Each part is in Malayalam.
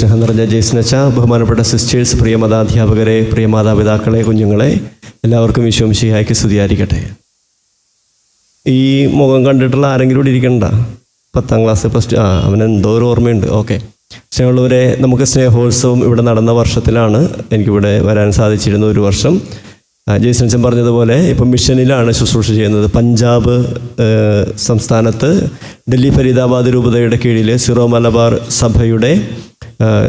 സ്നേഹം നിറഞ്ഞ ജേസ്നച്ച ബഹുമാനപ്പെട്ട സിസ്റ്റേഴ്സ് പ്രിയ മതാധ്യാപകരെ പ്രിയ മാതാപിതാക്കളെ കുഞ്ഞുങ്ങളെ എല്ലാവർക്കും വിശ്വംശിയായിക്ക് സ്തുതിയായിരിക്കട്ടെ. ഈ മുഖം കണ്ടിട്ടുള്ള ആരെങ്കിലും ഇവിടെ ഇരിക്കണ്ട പത്താം ക്ലാസ് ഫസ്റ്റ് ആ അവന് എന്തോ ഒരു ഓർമ്മയുണ്ട്. ഓക്കെ. സ്നേഹമുള്ളവരെ നമുക്ക് സ്നേഹോത്സവം ഇവിടെ നടന്ന വർഷത്തിലാണ് എനിക്കിവിടെ വരാൻ സാധിച്ചിരുന്ന ഒരു വർഷം. ആ, ജേസൻസൻ പറഞ്ഞതുപോലെ ഇപ്പം മിഷനിലാണ് ശുശ്രൂഷ ചെയ്യുന്നത്. പഞ്ചാബ് സംസ്ഥാനത്ത് ഡൽഹി ഫരീദാബാദ് രൂപതയുടെ കീഴിൽ സിറോ മലബാർ സഭയുടെ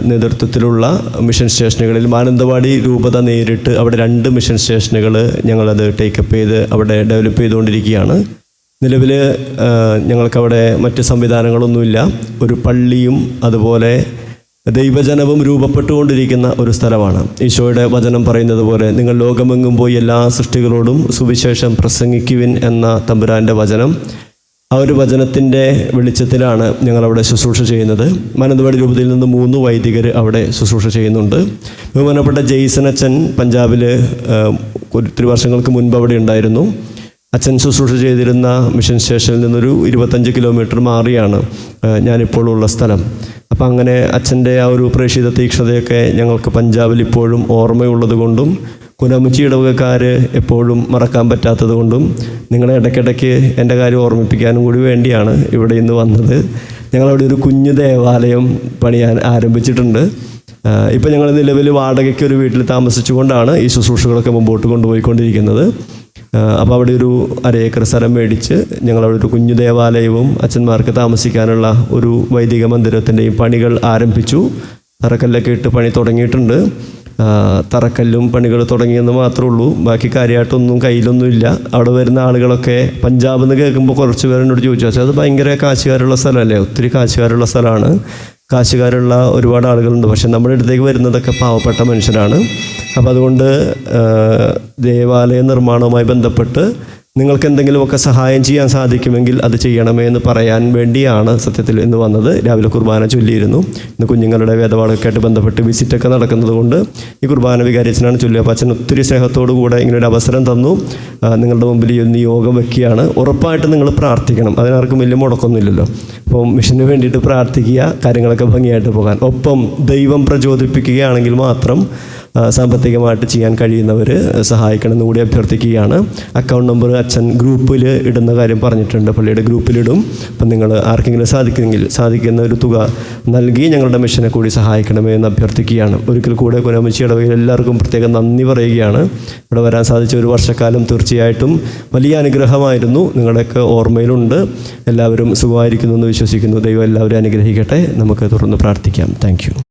നേതൃത്വത്തിലുള്ള മിഷൻ സ്റ്റേഷനുകളിൽ മാനന്തവാടി രൂപത നേരിട്ട് അവിടെ രണ്ട് മിഷൻ സ്റ്റേഷനുകൾ ഞങ്ങളത് ടേക്കപ്പ് ചെയ്ത് അവിടെ ഡെവലപ്പ് ചെയ്തുകൊണ്ടിരിക്കുകയാണ്. നിലവിൽ ഞങ്ങൾക്കവിടെ മറ്റ് സംവിധാനങ്ങളൊന്നുമില്ല. ഒരു പള്ളിയും അതുപോലെ ദൈവജനവും രൂപപ്പെട്ടുകൊണ്ടിരിക്കുന്ന ഒരു സ്ഥലമാണ്. ഈശോയുടെ വചനം പറയുന്നത് പോലെ നിങ്ങൾ ലോകമെങ്ങും പോയി എല്ലാ സൃഷ്ടികളോടും സുവിശേഷം പ്രസംഗിക്കുവിൻ എന്ന തമ്പുരാന്റെ വചനം. ആ ഒരു വചനത്തിന്റെ വെളിച്ചത്തിലാണ് ഞങ്ങളവിടെ ശുശ്രൂഷ ചെയ്യുന്നത്. മാനന്തവാടി രൂപതയിൽ നിന്ന് മൂന്ന് വൈദികർ അവിടെ ശുശ്രൂഷ ചെയ്യുന്നുണ്ട്. ബഹുമാനപ്പെട്ട ജെയ്സൺ അച്ഛൻ പഞ്ചാബിൽ ഒത്തിരി വർഷങ്ങൾക്ക് മുൻപ് അവിടെ ഉണ്ടായിരുന്നു. അച്ഛൻ ശുശ്രൂഷ ചെയ്തിരുന്ന മിഷൻ സ്റ്റേഷനിൽ നിന്നൊരു ഇരുപത്തഞ്ച് കിലോമീറ്റർ മാറിയാണ് ഞാനിപ്പോൾ ഉള്ള സ്ഥലം. അപ്പം അങ്ങനെ അച്ഛന്റെ ആ ഒരു പ്രേക്ഷിത തീക്ഷ്ണതയൊക്കെ ഞങ്ങൾക്ക് പഞ്ചാബിൽ ഇപ്പോഴും ഓർമ്മയുള്ളത് കൊണ്ടും കുനമുച്ചി ഇടവകക്കാർ എപ്പോഴും മറക്കാൻ പറ്റാത്തത് കൊണ്ടും നിങ്ങളെ ഇടയ്ക്കിടയ്ക്ക് എന്റെ കാര്യം ഓർമ്മിപ്പിക്കാനും കൂടി വേണ്ടിയാണ് ഇവിടെ ഇന്ന് വന്നത്. ഞങ്ങളവിടെ ഒരു കുഞ്ഞു ദേവാലയം പണിയാൻ ആരംഭിച്ചിട്ടുണ്ട്. ഇപ്പം ഞങ്ങൾ നിലവിൽ വാടകയ്ക്ക് ഒരു വീട്ടിൽ താമസിച്ചുകൊണ്ടാണ് ഈ ശുശ്രൂഷകളൊക്കെ മുമ്പോട്ട് കൊണ്ടുപോയിക്കൊണ്ടിരിക്കുന്നത്. അപ്പോൾ അവിടെ ഒരു അരയേക്കർ സ്ഥലം മേടിച്ച് ഞങ്ങളവിടെ ഒരു കുഞ്ഞു ദേവാലയവും അച്ഛന്മാർക്ക് താമസിക്കാനുള്ള ഒരു വൈദിക മന്ദിരത്തിന്റെയും പണികൾ ആരംഭിച്ചു. തറക്കല്ലൊക്കെ ഇട്ട് പണി തുടങ്ങിയിട്ടുണ്ട്. തറക്കല്ലും പണികൾ തുടങ്ങിയെന്ന് മാത്രമേ ഉള്ളൂ. ബാക്കി കാര്യമായിട്ടൊന്നും കയ്യിലൊന്നുമില്ല. അവിടെ വരുന്ന ആളുകളൊക്കെ പഞ്ചാബ് എന്ന് കേൾക്കുമ്പോൾ കുറച്ച് പേരെന്നോട് ചോദിച്ചു. പക്ഷേ അത് ഭയങ്കര കാശുകാരുള്ള സ്ഥലമല്ലേ? ഒത്തിരി കാശുകാരുള്ള സ്ഥലമാണ്. കാശുകാരുള്ള ഒരുപാട് ആളുകളുണ്ട്. പക്ഷെ നമ്മുടെ അടുത്തേക്ക് വരുന്നതൊക്കെ പാവപ്പെട്ട മനുഷ്യരാണ്. അപ്പോൾ അതുകൊണ്ട് ദേവാലയ നിർമ്മാണവുമായി ബന്ധപ്പെട്ട് നിങ്ങൾക്ക് എന്തെങ്കിലുമൊക്കെ സഹായം ചെയ്യാൻ സാധിക്കുമെങ്കിൽ അത് ചെയ്യണമേ എന്ന് പറയാൻ വേണ്ടിയാണ് സത്യത്തിൽ ഇന്ന് വന്നത്. രാവിലെ കുർബാന ചൊല്ലിയിരുന്നു. ഇന്ന് കുഞ്ഞുങ്ങളുടെ വേദപാടൊക്കെയായിട്ട് ബന്ധപ്പെട്ട് വിസിറ്റൊക്കെ നടക്കുന്നത് കൊണ്ട് ഈ കുർബാന വികാരിച്ചനാണ് ചൊല്ലിയത്. അച്ഛൻ ഒത്തിരി സ്നേഹത്തോടു കൂടെ ഇങ്ങനെ ഒരു അവസരം തന്നു. നിങ്ങളുടെ മുമ്പിൽ ഈ ഒരു നിയോഗം വെക്കുകയാണ്. ഉറപ്പായിട്ട് നിങ്ങൾ പ്രാർത്ഥിക്കണം. അതിനാർക്കും വലിയ മുടക്കമൊന്നുമില്ലല്ലോ. അപ്പം മിഷന് വേണ്ടിയിട്ട് പ്രാർത്ഥിക്കുക കാര്യങ്ങളൊക്കെ ഭംഗിയായിട്ട് പോകാൻ. ഒപ്പം ദൈവം പ്രചോദിപ്പിക്കുകയാണെങ്കിൽ മാത്രം സാമ്പത്തികമായിട്ട് ചെയ്യാൻ കഴിയുന്നവർ സഹായിക്കണമെന്ന് കൂടി അഭ്യർത്ഥിക്കുകയാണ്. അക്കൗണ്ട് നമ്പർ അച്ഛൻ ഗ്രൂപ്പിൽ ഇടുന്ന കാര്യം പറഞ്ഞിട്ടുണ്ട്. പള്ളിയുടെ ഗ്രൂപ്പിലിടും. അപ്പം നിങ്ങൾ ആർക്കെങ്കിലും സാധിക്കുമെങ്കിൽ സാധിക്കുന്ന ഒരു തുക നൽകി ഞങ്ങളുടെ മിഷനെ കൂടി സഹായിക്കണമേ എന്ന് അഭ്യർത്ഥിക്കുകയാണ്. ഒരിക്കൽ കൂടെ കുനമച്ചി ഇടവയിൽ എല്ലാവർക്കും പ്രത്യേകം നന്ദി പറയുകയാണ്. ഇവിടെ വരാൻ സാധിച്ച ഒരു വർഷക്കാലം തീർച്ചയായിട്ടും വലിയ അനുഗ്രഹമായിരുന്നു. നിങ്ങളുടെയൊക്കെ ഓർമ്മയിലുണ്ട്. എല്ലാവരും സുഖമായിരിക്കുന്നു എന്ന് വിശ്വസിക്കുന്നു. ദൈവം എല്ലാവരും അനുഗ്രഹിക്കട്ടെ. നമുക്ക് തുടർന്ന് പ്രാർത്ഥിക്കാം. താങ്ക്